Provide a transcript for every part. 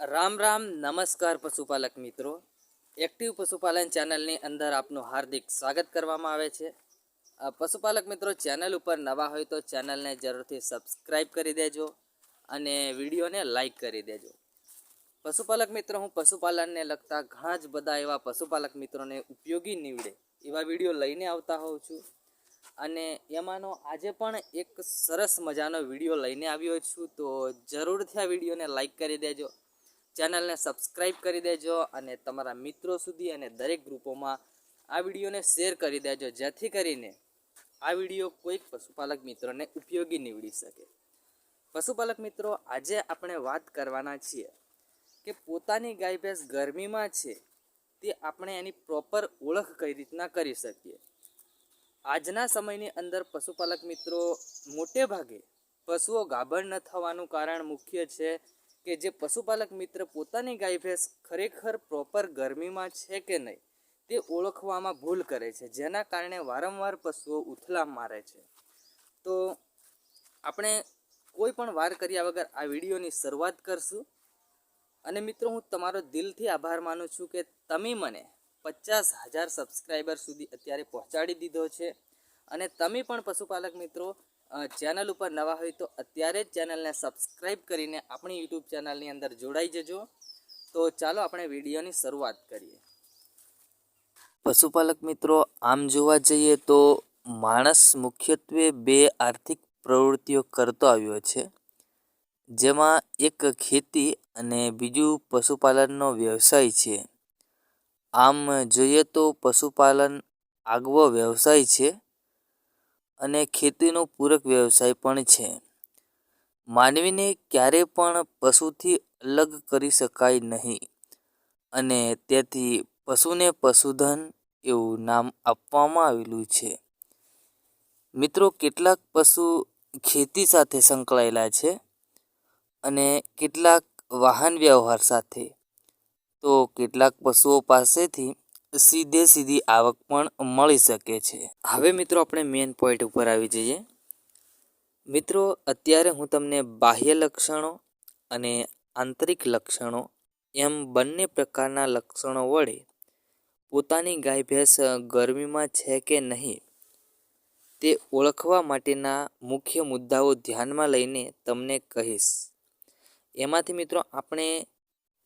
રામ રામ, નમસ્કાર પશુપાલક મિત્રો. એક્ટિવ પશુપાલન ચેનલની અંદર આપનું હાર્દિક સ્વાગત કરવામાં આવે છે. પશુપાલક મિત્રો, ચેનલ ઉપર નવા હોય તો ચેનલને જરૂરથી સબસ્ક્રાઈબ કરી દેજો અને વિડીયોને લાઈક કરી દેજો. પશુપાલક મિત્રો, હું પશુપાલનને લગતા ઘણા જ બધા એવા પશુપાલક મિત્રોને ઉપયોગી નીવડે એવા વીડિયો લઈને આવતા હોઉં છું. અને એમાંનો આજે પણ એક સરસ મજાનો વીડિયો લઈને આવ્યો છું, તો જરૂરથી આ વિડીયોને લાઈક કરી દેજો. ચેનલને સબસ્ક્રાઈબ કરી દેજો અને તમારા મિત્રો સુધી અને દરેક ગ્રુપોમાં આ વિડીયોને શેર કરી દેજો, જેથી કરીને આ વીડિયો કોઈક પશુપાલક મિત્રોને ઉપયોગી નીવડી શકે. પશુપાલક મિત્રો, આજે આપણે વાત કરવાના છીએ કે પોતાની ગાય ભેંસ ગરમીમાં છે, તે આપણે એની પ્રોપર ઓળખ કઈ રીતના કરી શકીએ? આજના સમયની અંદર પશુપાલક મિત્રો, મોટે ભાગે પશુઓ ગાભણ ન થવાનું કારણ મુખ્ય છે કે જે પશુપાલક મિત્ર પોતાની ગાય ભેંસ ખરેખર પ્રોપર ગરમીમાં છે કે નહીં, તે ઓળખવામાં ભૂલ કરે છે. જેના કારણે વારંવાર પશુઓ ઉથલા મારે છે. તો આપણે કોઈ પણ વાર કર્યા વગર આ વિડીયોની શરૂઆત કરશું. અને મિત્રો, હું તમારો દિલથી આભાર માનું છું કે તમે મને પચાસ હજાર સબસ્ક્રાઈબર સુધી અત્યારે પહોંચાડી દીધો છે. અને તમે પણ પશુપાલક મિત્રો ચેનલ ઉપર નવા હોય તો અત્યારે જ ચેનલને સબસ્ક્રાઈબ કરીને આપણી યુટ્યુબ ચેનલની અંદર જોડાઈ જજો. તો ચાલો આપણે વિડીયોની શરૂઆત કરીએ. પશુપાલક મિત્રો, આમ જોવા જઈએ તો માણસ મુખ્યત્વે બે આર્થિક પ્રવૃત્તિઓ કરતો આવ્યો છે. જેમાં એક ખેતી અને બીજું પશુપાલનનો વ્યવસાય છે. આમ જોઈએ તો પશુપાલન આગવો વ્યવસાય છે. અને ખેતીનો પૂરક વ્યવસાય પણ છે. માનવીને ક્યારે પણ પશુથી અલગ કરી શકાય નહીં અને તેથી પશુને પશુધન એવું નામ આપવામાં આવેલું છે. મિત્રો, કેટલાક પશુ ખેતી સાથે સંકળાયેલા છે અને કેટલાક વાહન વ્યવહાર સાથે. તો કેટલાક પશુઓ પાસેથી સીધે સીધી આવક પણ મળી શકે છે. હવે મિત્રો આપણે મેઇન પોઈન્ટ ઉપર આવી જઈએ. મિત્રો, અત્યારે હું તમને બાહ્ય લક્ષણો અને આંતરિક લક્ષણો એમ બંને પ્રકારના લક્ષણો વડે પોતાની ગાય ભેંસ ગરમીમાં છે કે નહીં તે ઓળખવા માટેના મુખ્ય મુદ્દાઓ ધ્યાનમાં લઈને તમને કહીશ. એમાંથી મિત્રો, આપણે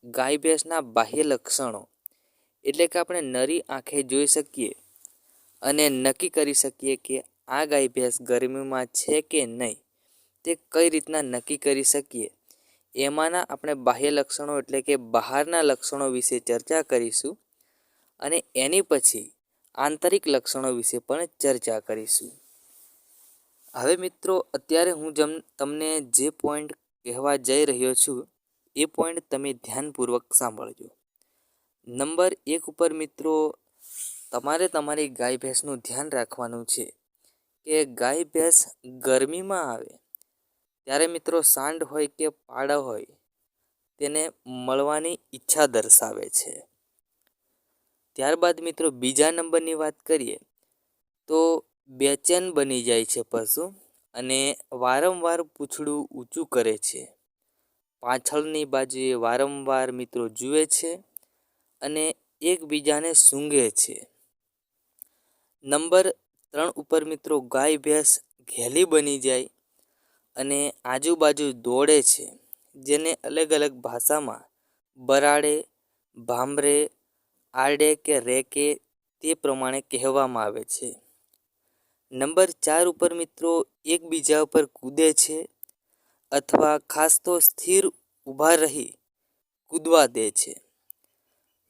ગાય ભેંસના બાહ્ય લક્ષણો એટલે કે આપણે નરી આંખે જોઈ શકીએ અને નક્કી કરી શકીએ કે આ ગાય ભેંસ ગરમીમાં છે કે નહીં, તે કઈ રીતના નક્કી કરી શકીએ. એમાંના આપણે બાહ્ય લક્ષણો એટલે કે બહારના લક્ષણો વિશે ચર્ચા કરીશું અને એની પછી આંતરિક લક્ષણો વિશે પણ ચર્ચા કરીશું. હવે મિત્રો, અત્યારે હું જમ તમને જે પોઈન્ટ કહેવા જઈ રહ્યો છું, એ પોઈન્ટ તમે ધ્યાનપૂર્વક સાંભળજો. નંબર એક ઉપર મિત્રો, તમારે તમારી ગાય ભેંસનું ધ્યાન રાખવાનું છે કે ગાય ભેંસ ગરમીમાં આવે, ત્યારે મિત્રો સાંડ હોય કે પાડા હોય, તેને મળવાની ઈચ્છા દર્શાવે છે. ત્યારબાદ મિત્રો બીજા નંબરની વાત કરીએ, તો બેચેન બની જાય છે પશુ અને વારંવાર પૂંછડું ઊંચું કરે છે. પાછળની બાજુએ વારંવાર મિત્રો જુએ છે અને એકબીજાને સૂંઘે છે. નંબર ત્રણ ઉપર મિત્રો ગાય ભેંસ ઘેલી બની જાય અને આજુબાજુ દોડે છે, જેને અલગ અલગ ભાષામાં બરાડે, ભાંભરે, આરડે કે રેકે તે પ્રમાણે કહેવામાં આવે છે. નંબર ચાર ઉપર મિત્રો એકબીજા ઉપર કૂદે છે અથવા ખાસ તો સ્થિર ઊભા રહી કૂદવા દે છે.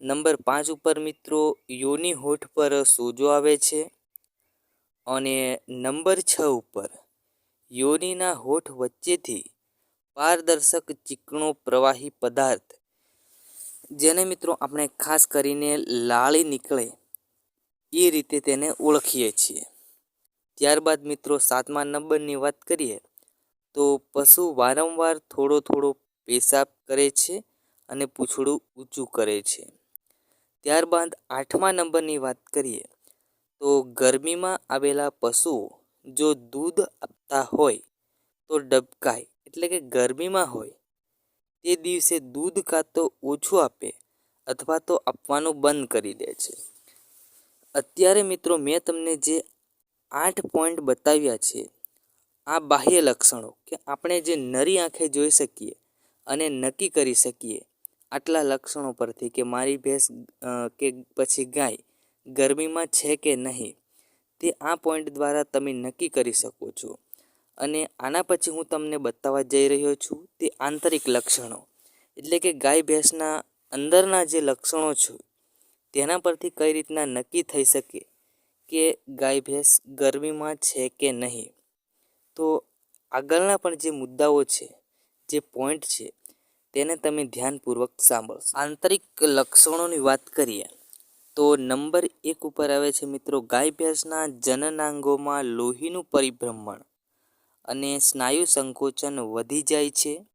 નંબર પાંચ ઉપર મિત્રો યોની હોઠ પર સોજો આવે છે અને નંબર છ ઉપર યોનીના હોઠ વચ્ચેથી પારદર્શક ચીકણો પ્રવાહી પદાર્થ, જેને મિત્રો આપણે ખાસ કરીને લાળી નીકળે, એ રીતે તેને ઓળખીએ છીએ. ત્યારબાદ મિત્રો સાતમા નંબરની વાત કરીએ, તો પશુ વારંવાર થોડો થોડો પેશાબ કરે છે અને પૂંછડું ઊંચું કરે છે. ત્યારબાદ આઠમા નંબરની વાત કરીએ, તો ગરમીમાં આવેલા પશુઓ જો દૂધ આપતા હોય તો ડબકાય, એટલે કે ગરમીમાં હોય, તે દિવસે દૂધ કાં તો ઓછું આપે અથવા તો આપવાનું બંધ કરી દે છે. અત્યારે મિત્રો મેં તમને જે આઠ પોઈન્ટ બતાવ્યા છે, આ બાહ્ય લક્ષણો કે આપણે જે નરી આંખે જોઈ શકીએ અને નક્કી કરી શકીએ આટલા લક્ષણો પરથી કે મારી ભેંસ કે પછી ગાય ગરમીમાં છે કે નહીં, તે આ પોઈન્ટ દ્વારા તમે નક્કી કરી શકો છો. અને આના પછી હું તમને બતાવવા જઈ રહ્યો છું તે આંતરિક લક્ષણો. એટલે કે ગાય ભેંસના અંદરના જે લક્ષણો છે, તેના પરથી કઈ રીતના નક્કી થઈ શકે કે ગાય ભેંસ ગરમીમાં છે કે નહીં. તો આગળના પણ જે મુદ્દાઓ છે, જે પોઈન્ટ છે તેને તમે ધ્યાનપૂર્વક સાંભળશો. આંતરિક લક્ષણોની વાત કરીએ, તો નંબર એક ઉપર આવે છે મિત્રો ગાય ભેંસના જનનાંગોમાં લોહીનું પરિભ્રમણ અને સ્નાયુ સંકોચન વધી જાય છે.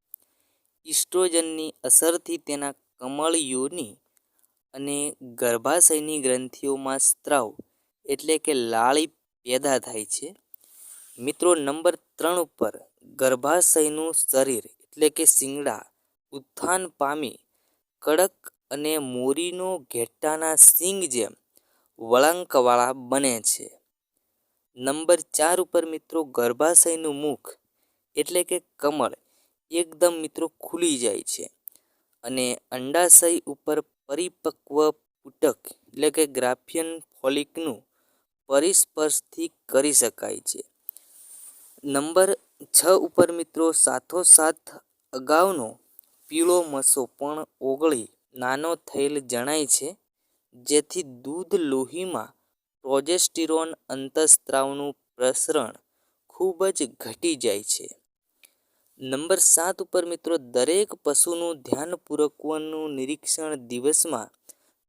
ઇસ્ટ્રોજનની અસરથી તેના કમળ યોની અને ગર્ભાશયની ગ્રંથિઓમાં સ્ત્રાવ એટલે કે લાળી પેદા થાય છે. મિત્રો, નંબર ત્રણ ઉપર ગર્ભાશયનું શરીર એટલે કે શિંગડા ઉત્થાન પામી કડક અને મોરીનો ઘેટાના સિંગ જેમ વળાંકવાળા બને છે. નંબર ચાર ઉપર મિત્રો ગર્ભાશયનું મુખ એટલે કે કમળ એકદમ મિત્રો ખુલી જાય છે અને અંડાશય ઉપર પરિપક્વ પુટક એટલે કે ગ્રાફિયન ફોલિકનું પરિસ્પર્શથી કરી શકાય છે. નંબર છ ઉપર મિત્રો સાથોસાથ અગાઉનો પીળો મસો પણ ઓગળી નાનો થયેલ જણાય છે, જેથી દૂધ લોહીમાં પ્રોજેસ્ટિરોન અંતઃસ્ત્રાવનું પ્રસરણ ખૂબ જ ઘટી જાય છે. નંબર સાત ઉપર મિત્રો, દરેક પશુનું ધ્યાનપૂર્વકનું નિરીક્ષણ દિવસમાં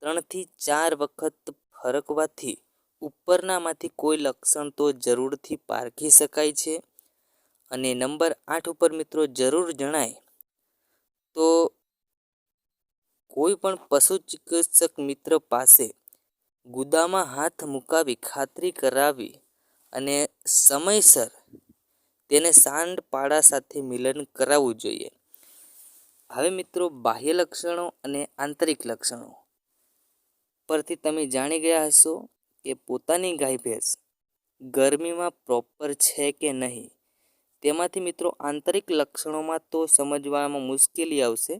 ત્રણથી ચાર વખત ફરકવાથી ઉપરનામાંથી કોઈ લક્ષણ તો જરૂરથી પારખી શકાય છે. અને નંબર આઠ ઉપર મિત્રો, જરૂર જણાય તો કોઈ પણ પશુ ચિકિત્સક મિત્ર પાસે ગુદામાં હાથ મુકાવી ખાતરી કરાવી અને સમયસર તેને સાંડ પાડા સાથે મિલન કરાવવું જોઈએ. હવે મિત્રો, બાહ્ય લક્ષણો અને આંતરિક લક્ષણો પરથી તમે જાણી ગયા હશો કે પોતાની ગાય ભેંસ ગરમીમાં પ્રોપર છે કે નહીં? તેમાંથી મિત્રો આંતરિક લક્ષણોમાં તો સમજવામાં મુશ્કેલી આવશે,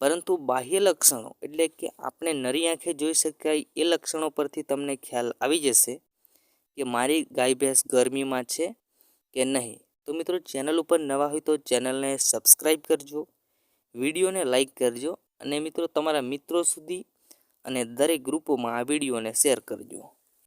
પરંતુ બાહ્ય લક્ષણો એટલે કે આપણે નરી આંખે જોઈ શકાય એ લક્ષણો પરથી તમને ખ્યાલ આવી જશે કે મારી ગાય ભેંસ ગરમીમાં છે કે નહીં. તો મિત્રો ચેનલ ઉપર નવા હોય તો ચેનલને સબસ્ક્રાઈબ કરજો, વિડીયોને લાઈક કરજો અને મિત્રો તમારા મિત્રો સુધી અને દરેક ગ્રુપોમાં આ વિડીયોને શેર કરજો.